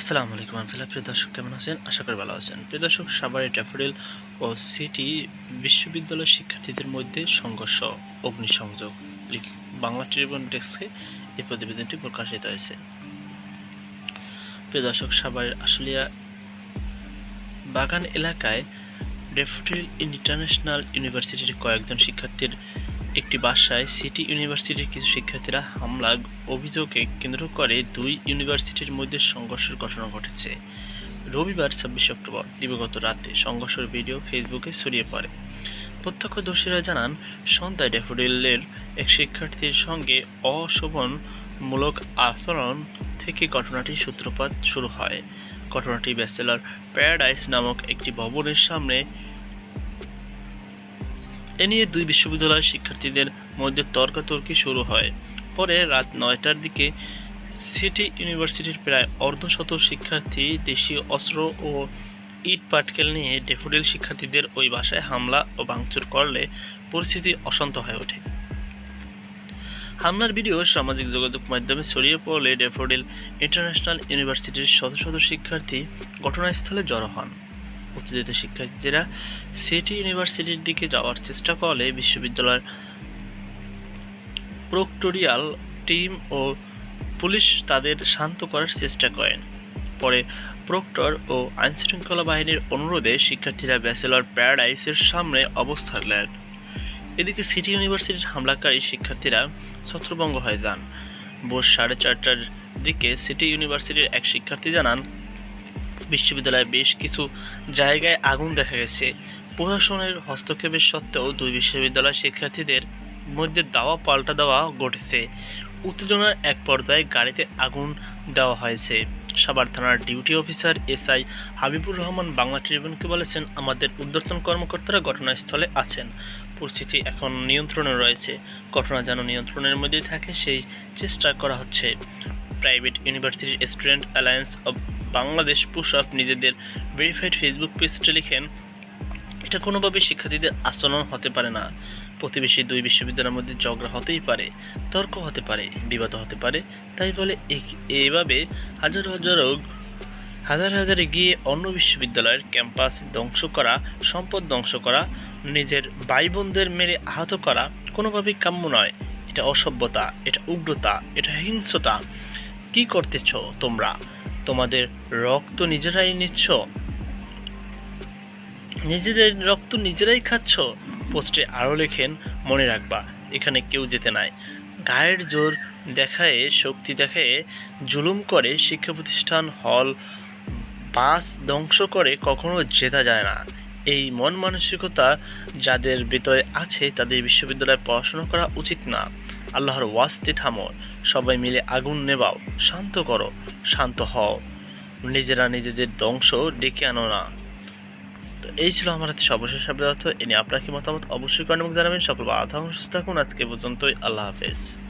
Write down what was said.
আসসালামু আলাইকুম রহমতুল্লাহ। প্রিয় দর্শক, কেমন আছেন? আশা করি ভালো আছেন। প্রিয় দর্শক, সাভারের ড্যাফোডিল ও সিটি বিশ্ববিদ্যালয় শিক্ষার্থীদের মধ্যে সংঘর্ষ, অগ্নিসংযোগ বাংলা ট্রিবিউন ডেস্কে এই প্রতিবেদনটি প্রকাশিত হয়েছে। প্রিয় দর্শক, সাভারের আশুলিয়া বাগান এলাকায় ড্যাফোডিল ইন্টারন্যাশনাল ইউনিভার্সিটির কয়েকজন শিক্ষার্থীর একটি বাসায় সিটি ইউনিভার্সিটির কিছু শিক্ষার্থীরা হামলা অভিযোগে কেন্দ্র করে দুই ইউনিভার্সিটির মধ্যে সংঘর্ষের ঘটনা ঘটেছে। রবিবার ছাব্বিশে অক্টোবর, দিবগত রাতে সংঘর্ষের ভিডিও ফেসবুকে ছড়িয়ে পড়ে। প্রত্যক্ষদর্শীরা জানান, সন্ধ্যায় ড্যাফোডিলের এক শিক্ষার্থীর সঙ্গে অশোভনমূলক আচরণ থেকে ঘটনাটির সূত্রপাত শুরু হয়। ঘটনাটি ব্যাচেলর প্যারাডাইস নামক একটি ভবনের সামনে এ নিয়ে দুই বিশ্ববিদ্যালয়ের শিক্ষার্থীদের মধ্যে তর্কাতর্কি শুরু হয়। পরে রাত নয়টার দিকে সিটি ইউনিভার্সিটির প্রায় অর্ধশত শিক্ষার্থী দেশীয় অস্ত্র ও ইট পাটকেল নিয়ে ডেফোডিল শিক্ষার্থীদের ওই বাসায় হামলা ও ভাঙচুর করলে পরিস্থিতি অশান্ত হয়ে ওঠে। হামলার ভিডিও সামাজিক যোগাযোগ মাধ্যমে ছড়িয়ে পড়লে ডেফোডিল ইন্টারন্যাশনাল ইউনিভার্সিটির শত শত শিক্ষার্থী ঘটনাস্থলে জড়ো হন। উত্তেজিত শিক্ষার্থীরা সিটি ইউনিভার্সিটির দিকে যাওয়ার চেষ্টা করলে বিশ্ববিদ্যালয়ের প্রক্টোরিয়াল টিম ও পুলিশ তাদের শান্ত করার চেষ্টা করেন। পরে প্রক্টর ও আইনশৃঙ্খলা বাহিনীর অনুরোধে শিক্ষার্থীরা ব্যাচেলর প্যারাডাইসের সামনে অবস্থান নেন। এদিকে সিটি ইউনিভার্সিটির হামলাকারী শিক্ষার্থীরা ছত্রভঙ্গ হয়ে যান। ভোর সাড়ে চারটার দিকে সিটি ইউনিভার্সিটির এক শিক্ষার্থী জানান বিশ্ববিদ্যালয়ে বেশ কিছু জায়গায় আগুন দেখা গেছে। প্রশাসনের হস্তক্ষেপের সত্ত্বেও দুই বিশ্ববিদ্যালয়ের শিক্ষার্থীদের মধ্যে দাওয়া পাল্টা দেওয়া ঘটেছে। উত্তেজনার এক পর্যায়ে গাড়িতে আগুন দেওয়া হয়েছে। সাভার থানার duty officer SI Habibur Rahman Bangla ট্রিবিউনকে বলেছেন, আমাদের উদ্বোধন কর্মকর্তারা ঘটনাস্থলে আছেন। পরিস্থিতি এখন নিয়ন্ত্রণে রয়েছে। ঘটনা যেন নিয়ন্ত্রণের মধ্যে থাকে, সেই চেষ্টা করা হচ্ছে। প্রাইভেট ইউনিভার্সিটির student alliance of Bangladesh push up নিজেদের ভেরিফাইড ফেসবুক পেজটি লিখেন, এটা কোনোভাবে শিক্ষার্থীদের আচরণ হতে পারে না। প্রতিবেশী দুই বিশ্ববিদ্যালয়ের মধ্যে ঝগড়া হতেই পারে, তর্ক হতে পারে, বিবাদ হতে পারে, তাই বলে এভাবে হাজার হাজার হাজার হাজারে গিয়ে অন্য বিশ্ববিদ্যালয়ের ক্যাম্পাস ধ্বংস করা, সম্পদ ধ্বংস করা, নিজের ভাই বোনদের মেরে আহত করা কোনোভাবেই কাম্য নয়। এটা অসভ্যতা, এটা উগ্রতা, এটা হিংস্রতা। কি করতেছ তোমরা? তোমাদের রক্ত নিজেরাই নিচ্ছ? নিজেদের রক্ত নিজেরাই খাচ্ছ? পোস্টে আরও লেখেন, মনে রাখবা, এখানে কেউ যেতে নাই। গায়ের জোর দেখায়, শক্তি দেখায় জুলুম করে শিক্ষা প্রতিষ্ঠান হল, বাস ধ্বংস করে কখনো জেতা যায় না। এই মন মানসিকতা যাদের ভিতরে আছে, তাদের বিশ্ববিদ্যালয়ে পড়াশোনা করা উচিত না। আল্লাহর ওয়াস্তে থামো। সবাই মিলে আগুন নেবাও শান্ত করো। শান্ত হও। নিজেরা নিজেদের ধ্বংস ডেকে আনো না। তো এই ছিল আমার হাতে সর্বশেষ শব্দ এ নিয়ে আপনার কি মতামত? অবশ্যই কমেন্ট জানাবেন। সকল সুস্থ থাকুন। আজকে পর্যন্তই। আল্লাহ হাফেজ।